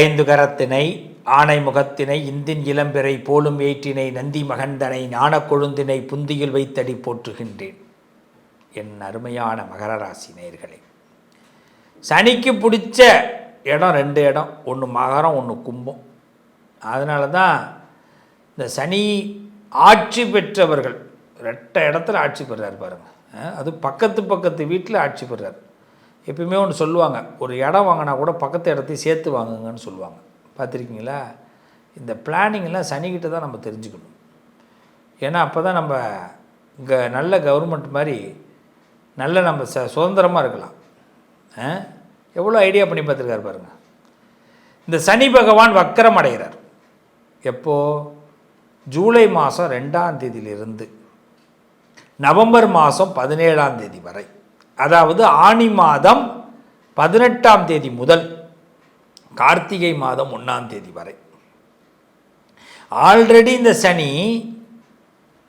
ஐந்து கரத்தினை ஆனை முகத்தினை இந்தின் இளம்பிறை போலும் ஏற்றினை நந்தி மகந்தனை ஞான கொழுந்தினை புந்தியில் வைத்தடி போற்றுகின்றேன். என் அருமையான மகர ராசி நேயர்களே சனிக்கு பிடிச்ச இடம் ரெண்டு இடம். ஒன்று மகரம் ஒன்று கும்பம். அதனால தான் இந்த சனி ஆட்சி பெற்றவர்கள் ரெட்ட இடத்துல ஆட்சி பெறார் பாருங்க. அது பக்கத்து பக்கத்து வீட்டில் ஆட்சி பெறார். எப்பயுமே ஒன்று சொல்லுவாங்க. ஒரு இடம் வாங்கினா கூட பக்கத்து இடத்தையும் சேர்த்து வாங்குங்கன்னு சொல்லுவாங்க. பார்த்துருக்கீங்களா? இந்த பிளானிங்லாம் சனிக்கிட்ட தான் நம்ம தெரிஞ்சுக்கணும். ஏன்னா அப்போ தான் நம்ம இங்கே நல்ல கவர்மெண்ட் மாதிரி நல்ல நம்ம ச சுதந்திரமாக இருக்கலாம். ஆ? எவ்வளோ ஐடியா பண்ணி பார்த்துருக்காரு பாருங்கள் இந்த சனி பகவான் வக்கரம் அடைகிறார். எப்போது ஜூலை மாதம் ரெண்டாம் தேதியிலிருந்து. நவம்பர் மாதம் பதினேழாம் தேதி வரை. அதாவது ஆனி மாதம் பதினெட்டாம் தேதி முதல் கார்த்திகை மாதம் ஒன்றாம் தேதி வரை. ஆல்ரெடி இந்த சனி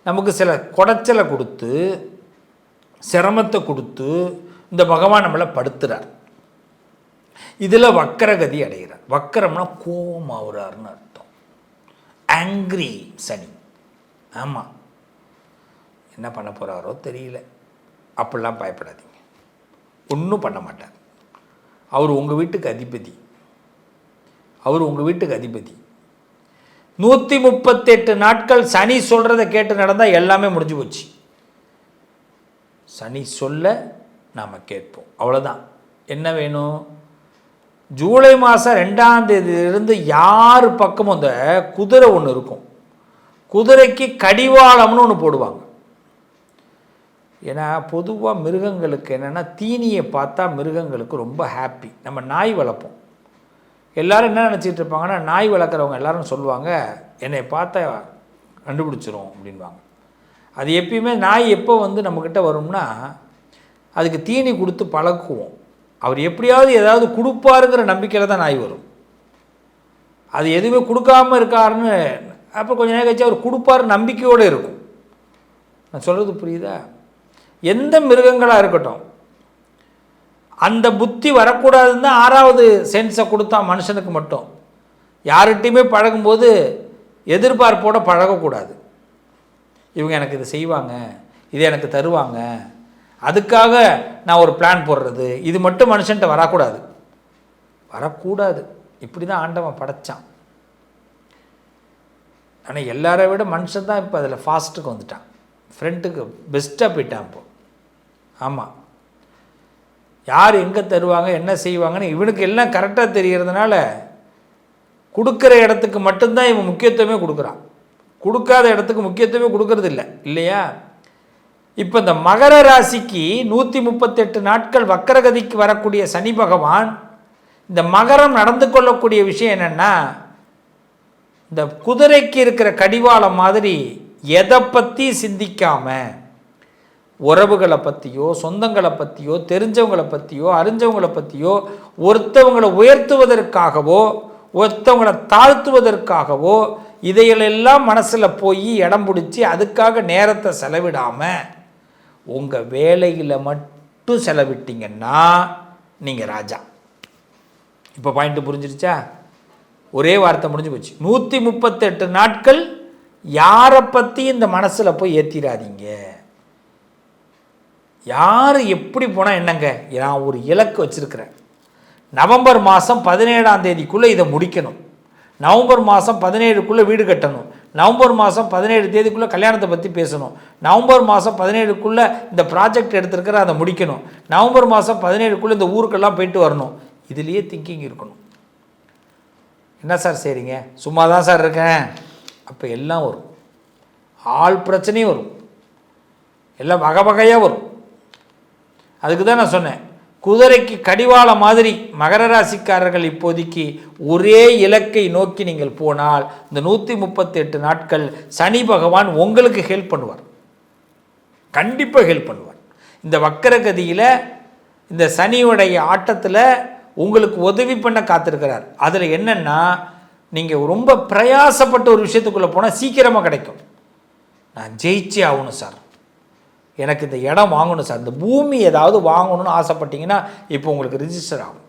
நமக்கு சில குடைச்சலை கொடுத்து சிரமத்தை கொடுத்து இந்த பகவான் நம்மளை படுத்துறார். இதில் வக்கரகதி அடைகிறார். வக்கரம்னா கோபம் ஆகுறாருன்னு அர்த்தம். ஆங்க்ரி சனி. ஆமாம் என்ன பண்ண போகிறாரோ தெரியல. அப்படிலாம் பயப்படாதீங்க. ஒன்றும் பண்ண மாட்டார். அவர் உங்கள் வீட்டுக்கு அதிபதி. அவர் உங்கள் வீட்டுக்கு அதிபதி. நூற்றி முப்பத்தெட்டு நாட்கள் சனி சொல்கிறத கேட்டு நடந்தால் எல்லாமே முடிஞ்சு போச்சு. சனி சொல்ல நாம் கேட்போம். அவ்வளோதான் என்ன வேணும்? ஜூலை மாதம் ரெண்டாம் தேதியிலிருந்து யார் பக்கமும் அந்த குதிரை ஒன்று இருக்கும். குதிரைக்கு கடிவாளம்னு ஒன்று போடுவாங்க. ஏன்னா பொதுவாக மிருகங்களுக்கு என்னென்னா தீனியை பார்த்தா மிருகங்களுக்கு ரொம்ப ஹாப்பி நம்ம நாய் வளர்ப்போம். எல்லாரும் என்ன நினச்சிட்டு இருப்பாங்கன்னா நாய் வளர்க்குறவங்க எல்லாரும் சொல்லுவாங்க என்னை பார்த்தா கண்டுபிடிச்சிரும் அப்படின்வாங்க அது எப்பயுமே நாய் எப்போ வந்து நம்மக்கிட்ட வரும்னா அதுக்கு தீனி கொடுத்து பழக்குவோம். அவர் எப்படியாவது ஏதாவது கொடுப்பாருங்கிற நம்பிக்கையில் தான் நாய் வரும். அது எதுவுமே கொடுக்காம இருக்காருன்னு அப்போ கொஞ்ச நேரம் கழிச்சு அவர் கொடுப்பாரு நம்பிக்கையோடு இருக்கும். நான் சொல்கிறது புரியுதா? எந்த மிருகங்களாக இருக்கட்டும். அந்த புத்தி வரக்கூடாதுன்னு தான் ஆறாவது சென்ஸை கொடுத்தான் மனுஷனுக்கு மட்டும். யார்கிட்டையுமே பழகும்போது எதிர்பார்ப்போட பழகக்கூடாது. இவங்க எனக்கு இது செய்வாங்க இது எனக்கு தருவாங்க அதுக்காக நான் ஒரு பிளான் போடுறது இது மட்டும் மனுஷன்ட்ட வரக்கூடாது. வரக்கூடாது. இப்படி தான் ஆண்டவன் படைச்சான். ஆனால் எல்லாரை விட மனுஷன் தான் இப்போ அதில் ஃபாஸ்ட்டுக்கு வந்துட்டான். ஃப்ரெண்ட்டுக்கு பெஸ்ட்டாக போயிட்டான் இப்போ. ஆமாம் யார் எங்கே தருவாங்க என்ன செய்வாங்கன்னு இவனுக்கு எல்லாம் கரெக்டாக தெரிகிறதுனால கொடுக்குற இடத்துக்கு மட்டும்தான் இவன் முக்கியத்துவமே கொடுக்குறான். கொடுக்காத இடத்துக்கு முக்கியத்துவமே கொடுக்கறது இல்லை இல்லையா? இப்போ இந்த மகர ராசிக்கு நூற்றி முப்பத்தெட்டு நாட்கள் வக்கரகதிக்கு வரக்கூடிய சனி பகவான் இந்த மகரம் நடந்து கொள்ளக்கூடிய விஷயம் என்னென்னா இந்த குதிரைக்கு இருக்கிற கடிவாளம் மாதிரி எதை பற்றி சிந்திக்காமல் உறவுகளை பற்றியோ சொந்தங்களை பற்றியோ தெரிஞ்சவங்களை பற்றியோ அறிஞ்சவங்களை பற்றியோ ஒருத்தவங்களை உயர்த்துவதற்காகவோ ஒருத்தவங்களை தாழ்த்துவதற்காகவோ இதைகளெல்லாம் மனசில் போய் இடம் பிடிச்சி அதுக்காக நேரத்தை செலவிடாமல் உங்கள் வேலையில் மட்டும் செலவிட்டீங்கன்னா நீங்கள் ராஜா. இப்போ பாயிண்ட்டு புரிஞ்சிருச்சா? ஒரே வார்த்தை முடிஞ்சு போச்சு. நூற்றி முப்பத்தெட்டு நாட்கள் யாரை பற்றி இந்த மனசில் போய் ஏற்றிடாதீங்க யார் எப்படி போனால் என்னங்க? நான் ஒரு இலக்கு வச்சுருக்கிறேன். நவம்பர் மாதம் பதினேழாம் தேதிக்குள்ளே இதை முடிக்கணும். நவம்பர் மாதம் பதினேழுக்குள்ளே வீடு கட்டணும். நவம்பர் மாதம் பதினேழு தேதிக்குள்ளே கல்யாணத்தை பற்றி பேசணும். நவம்பர் மாதம் பதினேழுக்குள்ளே இந்த ப்ராஜெக்ட் எடுத்திருக்கிற அதை முடிக்கணும். நவம்பர் மாதம் பதினேழுக்குள்ளே இந்த ஊருக்கெல்லாம் போயிட்டு வரணும். இதுலேயே திங்கிங் இருக்கணும். என்ன சார் செய்கிறீங்க சும்மா தான் சார் இருக்கேன். அப்போ எல்லாம் வரும். ஆள் பிரச்சனையும் வரும். எல்லாம் வகை வகையாக வரும். அதுக்கு தான் நான் சொன்னேன். குதிரைக்கு கடிவாள மாதிரி மகர ராசிக்காரர்கள் இப்போதைக்கு ஒரே இலக்கை நோக்கி நீங்கள் போனால் இந்த நூற்றி முப்பத்தெட்டு நாட்கள் சனி பகவான் உங்களுக்கு ஹெல்ப் பண்ணுவார். கண்டிப்பாக ஹெல்ப் பண்ணுவார். இந்த வக்கரகதியில் இந்த சனியுடைய ஆட்டத்தில் உங்களுக்கு உதவி பண்ண காத்திருக்கிறார். அதில் என்னென்னா நீங்கள் ரொம்ப பிரயாசப்பட்ட ஒரு விஷயத்துக்குள்ளே போனால் சீக்கிரமாக கிடைக்கும். நான் ஜெயிச்சே ஆகணும் சார். எனக்கு இந்த இடம் வாங்கணும் சார். இந்த பூமி ஏதாவது வாங்கணும்னு ஆசைப்பட்டீங்கன்னா இப்போ உங்களுக்கு ரிஜிஸ்டர் ஆகும்.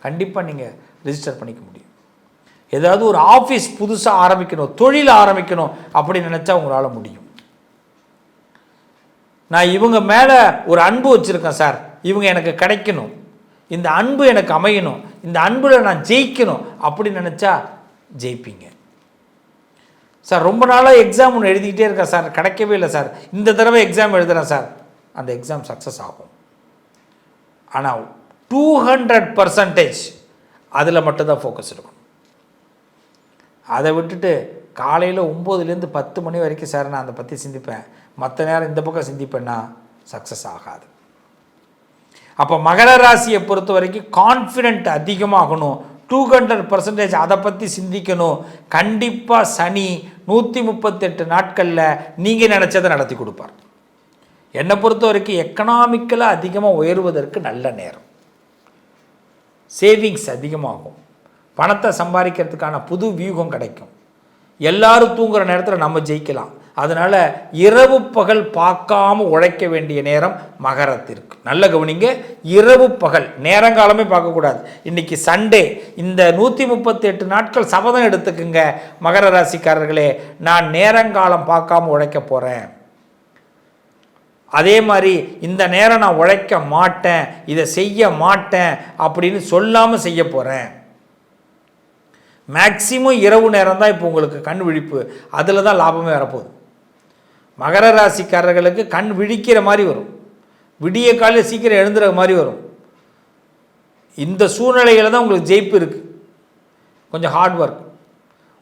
கண்டிப்பாக நீங்கள் ரிஜிஸ்டர் பண்ணிக்க முடியும். ஏதாவது ஒரு ஆஃபீஸ் புதுசாக ஆரம்பிக்கணும் தொழில் ஆரம்பிக்கணும் அப்படி நினச்சா உங்களால் முடியும். நான் இவங்க மேலே ஒரு அன்பு வச்சுருக்கேன் சார். இவங்க எனக்கு கிடைக்கணும். இந்த அன்பு எனக்கு அமையணும். இந்த அன்பில் நான் ஜெயிக்கணும் அப்படி நினச்சா ஜெயிப்பீங்க. சார் ரொம்ப நாளாக எக்ஸாம் ஒன்று எழுதிக்கிட்டே இருக்கேன் சார். கிடைக்கவே இல்லை சார். இந்த தடவை எக்ஸாம் எழுதுகிறேன் சார். அந்த எக்ஸாம் சக்ஸஸ் ஆகும். ஆனால் டூ ஹண்ட்ரட் பர்சன்டேஜ் அதில் மட்டும்தான் ஃபோக்கஸ் இருக்கும் அதை விட்டுட்டு காலையில் ஒம்போதுலேருந்து பத்து மணி வரைக்கும் சார் நான் அதை பற்றி சிந்திப்பேன். மற்ற நேரம் இந்த பக்கம் சிந்திப்பேன்னா சக்ஸஸ் ஆகாது. அப்போ மகர ராசியை பொறுத்த வரைக்கும் கான்ஃபிடென்ட் அதிகமாகணும். டூ ஹண்ட்ரட் பர்சன்டேஜ் அதை பற்றி சிந்திக்கணும். கண்டிப்பாக சனி நூற்றி முப்பத்தெட்டு நாட்களில் நீங்கள் நினச்சதை நடத்தி கொடுப்பார். என்னை பொறுத்த வரைக்கும் எக்கனாமிக்கலாக அதிகமாக உயர்வதற்கு நல்ல நேரம். சேவிங்ஸ் அதிகமாகும். பணத்தை சம்பாதிக்கிறதுக்கான புது வியூகம் கிடைக்கும். எல்லாரும் தூங்குகிற நேரத்தில் நம்ம ஜெயிக்கலாம். அதனால் இரவு பகல் பார்க்காம உழைக்க வேண்டிய நேரம் மகரத்திற்கு. நல்ல கவனிங்க இரவு பகல் நேரங்காலமே பார்க்கக்கூடாது. இன்றைக்கி சண்டே இந்த நூற்றி முப்பத்தி எட்டு நாட்கள் சபதம் எடுத்துக்குங்க மகர ராசிக்காரர்களே. நான் நேரங்காலம் பார்க்காம உழைக்க போகிறேன் அதே மாதிரி இந்த நேரம் நான் உழைக்க மாட்டேன் இதை செய்ய மாட்டேன் அப்படின்னு சொல்லாமல் செய்ய போகிறேன் மேக்சிமம் இரவு நேரம் தான் இப்போ உங்களுக்கு கண் விழிப்பு. அதில் தான் லாபமே வரப்போகுது. மகர ராசிக்காரர்களுக்கு கண் விழிக்கிற மாதிரி வரும். விடிய காலையில் சீக்கிரம் எழுந்துற மாதிரி வரும். இந்த சூழ்நிலையில் தான் உங்களுக்கு ஜெயிப்பு இருக்குது கொஞ்சம் ஹார்ட் ஒர்க்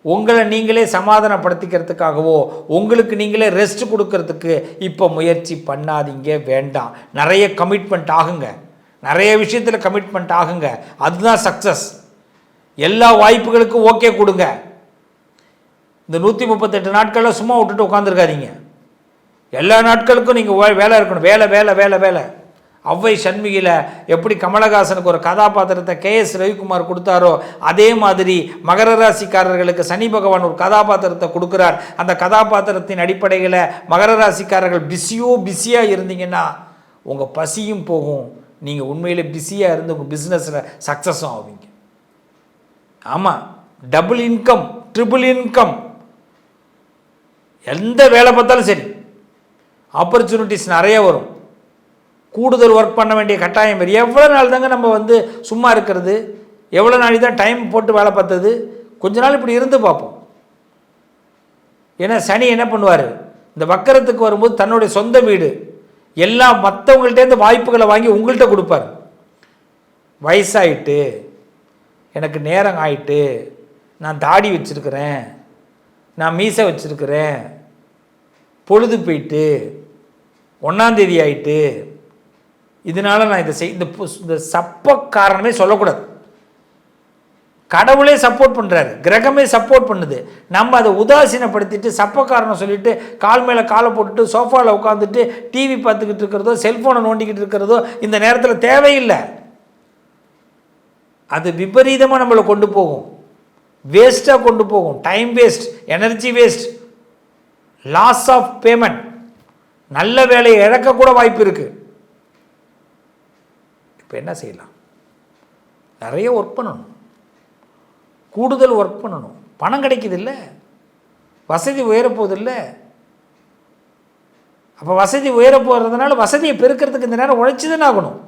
உங்களை நீங்களே சமாதானப்படுத்திக்கிறதுக்காகவோ உங்களுக்கு நீங்களே ரெஸ்ட் கொடுக்கறதுக்கு இப்போ முயற்சி பண்ணாதீங்க வேண்டாம். நிறைய கமிட்மெண்ட் ஆகுங்க. நிறைய விஷயத்தில் கமிட்மெண்ட் ஆகுங்க. அதுதான் சக்ஸஸ் எல்லா வாய்ப்புகளுக்கும் ஓகே கொடுங்க. இந்த நூற்றி முப்பத்தெட்டு நாட்களில் சும்மா விட்டுட்டு உட்காந்துருக்காதீங்க எல்லா நாட்களுக்கும் நீங்கள் வேலை இருக்கணும். வேலை வேலை வேலை வேலை. ஒளவை சண்முகியில் எப்படி கமலஹாசனுக்கு ஒரு கதாபாத்திரத்தை கே எஸ் ரவிக்குமார் கொடுத்தாரோ அதே மாதிரி மகர ராசிக்காரர்களுக்கு சனி பகவான் ஒரு கதாபாத்திரத்தை கொடுக்குறார். அந்த கதாபாத்திரத்தின் அடிப்படையில் மகர ராசிக்காரர்கள் பிஸியோ பிஸியாக இருந்தீங்கன்னா உங்கள் பசியும் போகும். நீங்கள் உண்மையில் பிஸியாக இருந்து உங்கள் பிஸ்னஸில் சக்ஸஸும் ஆவீங்க. ஆமாம் டபுள் இன்கம் ட்ரிபிள் இன்கம் எந்த வேலை பார்த்தாலும் சரி. ஆப்பர்ச்சுனிட்டிஸ் நிறைய வரும். கூடுதல் ஒர்க் பண்ண வேண்டிய கட்டாயம் வரும் எவ்வளோ நாள் தாங்க நம்ம வந்து சும்மா இருக்கிறது? எவ்வளோ நாளைக்கு தான் டைம் போட்டு வேலை பார்த்தது? கொஞ்ச நாள் இப்படி இருந்து பார்ப்போம். ஏன்னா சனி என்ன பண்ணுவார்? இந்த வக்கரத்துக்கு வரும்போது தன்னுடைய சொந்த வீடு. எல்லா மற்றவங்கள்ட்டேருந்து வாய்ப்புகளை வாங்கி உங்கள்கிட்ட கொடுப்பார். வயசாயிட்டு எனக்கு நேரம் ஆயிட்டு நான் தாடி வச்சுருக்கிறேன் நான் மீசை வச்சுருக்கிறேன் பொழுது போயிட்டு ஒன்றாந்தேதி ஆயிட்டு இதனால் நான் இதை செய் இந்த இந்த சப்ப காரணமே சொல்லக்கூடாது. கடவுளே சப்போர்ட் பண்ணுறாரு கிரகமே சப்போர்ட் பண்ணுது. நம்ம அதை உதாசீனப்படுத்திட்டு சப்பக்காரனை காரணம் சொல்லிட்டு கால் மேலே காலை போட்டுட்டு சோஃபாவில் உட்காந்துட்டு டிவி பார்த்துக்கிட்டு இருக்கிறதோ செல்ஃபோனை நோண்டிக்கிட்டு இருக்கிறதோ இந்த நேரத்தில் தேவையில்லை. அது விபரீதமாக நம்மளை கொண்டு போகும். வேஸ்ட்டாக கொண்டு போகும். Time waste energy waste loss of payment நல்ல வேலையை இழக்கக்கூட வாய்ப்பு இருக்குது இப்போ என்ன செய்யலாம்? நிறைய ஒர்க் பண்ணணும். கூடுதல் ஒர்க் பண்ணணும். பணம் கிடைக்கிது இல்லை வசதி உயரப்போதில்லை அப்போ வசதி உயர போகிறதுனால வசதியை பெருக்கிறதுக்கு இந்த நேரம் உழைச்சி தானே ஆகணும்.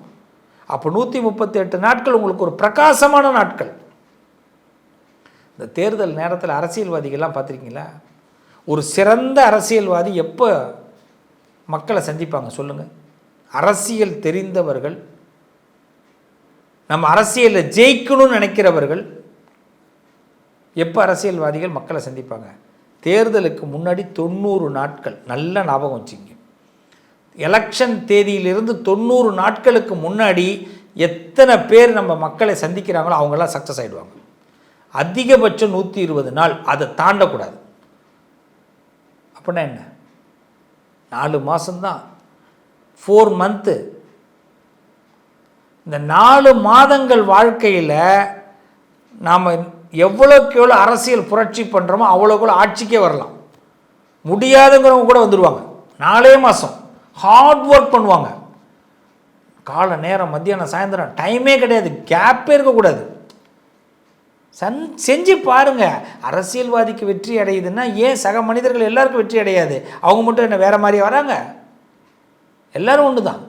அப்போ நூற்றி முப்பத்தி எட்டு நாட்கள் உங்களுக்கு ஒரு பிரகாசமான நாட்கள். இந்த தேர்தல் நேரத்தில் அரசியல்வாதிகள்லாம் பார்த்துருக்கீங்களா? ஒரு சிறந்த அரசியல்வாதி எப்போ மக்களை சந்திப்பாங்க சொல்லுங்கள் அரசியல் தெரிந்தவர்கள் நம்ம அரசியலில் ஜெயிக்கணும்னு நினைக்கிறவர்கள் எப்போ அரசியல்வாதிகள் மக்களை சந்திப்பாங்க? தேர்தலுக்கு முன்னாடி தொண்ணூறு நாட்கள் நல்ல ஞாபகம் வச்சுங்க எலெக்ஷன் தேதியிலிருந்து தொண்ணூறு நாட்களுக்கு முன்னாடி எத்தனை பேர் நம்ம மக்களை சந்திக்கிறாங்களோ அவங்களாம் சக்ஸஸ் ஆகிடுவாங்க அதிகபட்சம் நூற்றி இருபது நாள் அதை தாண்டக்கூடாது. அப்படின்னா என்ன? நாலு மாதம்தான் ஃபோர் மந்த்து இந்த நாலு மாதங்கள் வாழ்க்கையில் நாம் எவ்வளோக்கு எவ்வளோ அரசியல் புரட்சி பண்ணுறோமோ அவ்வளோக்குள்ள ஆட்சிக்கே வரலாம். முடியாதுங்கிறவங்க கூட வந்துடுவாங்க நாலே மாதம் ஹார்ட் ஒர்க் பண்ணுவாங்க. காலை நேரம் மத்தியானம் சாயந்தரம் டைமே கிடையாது. கேப்பே இருக்கக்கூடாது. சந் செஞ்சு பாருங்கள் அரசியல்வாதிக்கு வெற்றி அடையுதுன்னா ஏன் சக மனிதர்கள் எல்லாருக்கும் வெற்றி அடையாது? அவங்க மட்டும் என்ன வேறு மாதிரி வராங்க? எல்லோரும் ஒன்று தான்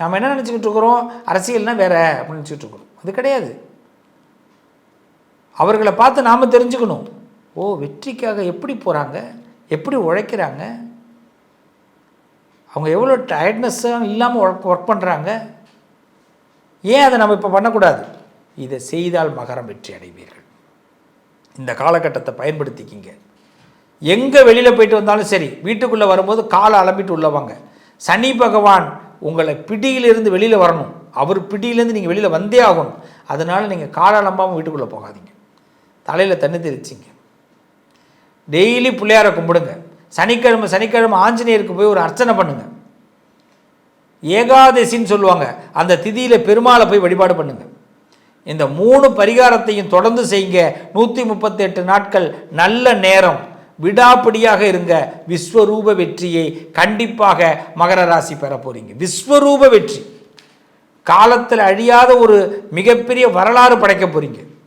நாம் என்ன நினச்சிக்கிட்டு இருக்கிறோம்? அரசியல்னா வேற அப்படின்னு நினச்சிக்கிட்டு இருக்கிறோம். அது கிடையாது. அவர்களை பார்த்து நாம் தெரிஞ்சுக்கணும். ஓ வெற்றிக்காக எப்படி போகிறாங்க எப்படி உழைக்கிறாங்க? அவங்க எவ்வளோ டயர்ட்னஸ்ஸாக இல்லாமல் ஒர்க் ஒர்க் பண்ணுறாங்க ஏன் அதை நம்ம இப்போ பண்ணக்கூடாது? இதை செய்தால் மகரம் வெற்றி அடைவீர்கள். இந்த காலகட்டத்தை பயன்படுத்திக்கிங்க. எங்கே வெளியில் போயிட்டு வந்தாலும் சரி வீட்டுக்குள்ளே வரும்போது காலை அலம்பிட்டு உள்ள வாங்க. சனி பகவான் உங்களை பிடியிலிருந்து வெளியில் வரணும். அவர் பிடியிலேருந்து நீங்கள் வெளியில் வந்தே ஆகணும். அதனால் நீங்கள் காலை அலம்பாமல் வீட்டுக்குள்ளே போகாதீங்க. தலையில் தண்ணி தெரிச்சிங்க டெய்லி பிள்ளையாரை கும்பிடுங்க. சனிக்கிழமை சனிக்கிழமை ஆஞ்சநேயருக்கு போய் ஒரு அர்ச்சனை பண்ணுங்கள் ஏகாதசின்னு சொல்லுவாங்க. அந்த திதியில் பெருமாளை போய் வழிபாடு பண்ணுங்கள் இந்த மூணு பரிகாரத்தையும் தொடர்ந்து செய்யுங்க. நூற்றி முப்பத்தெட்டு நாட்கள் நல்ல நேரம். விடாப்பிடியாக இருங்க. விஸ்வரூப வெற்றியை கண்டிப்பாக மகர ராசி பெற போறீங்க. விஸ்வரூப வெற்றி. காலத்தில் அழியாத ஒரு மிகப்பெரிய வரலாறு படைக்க போறீங்க.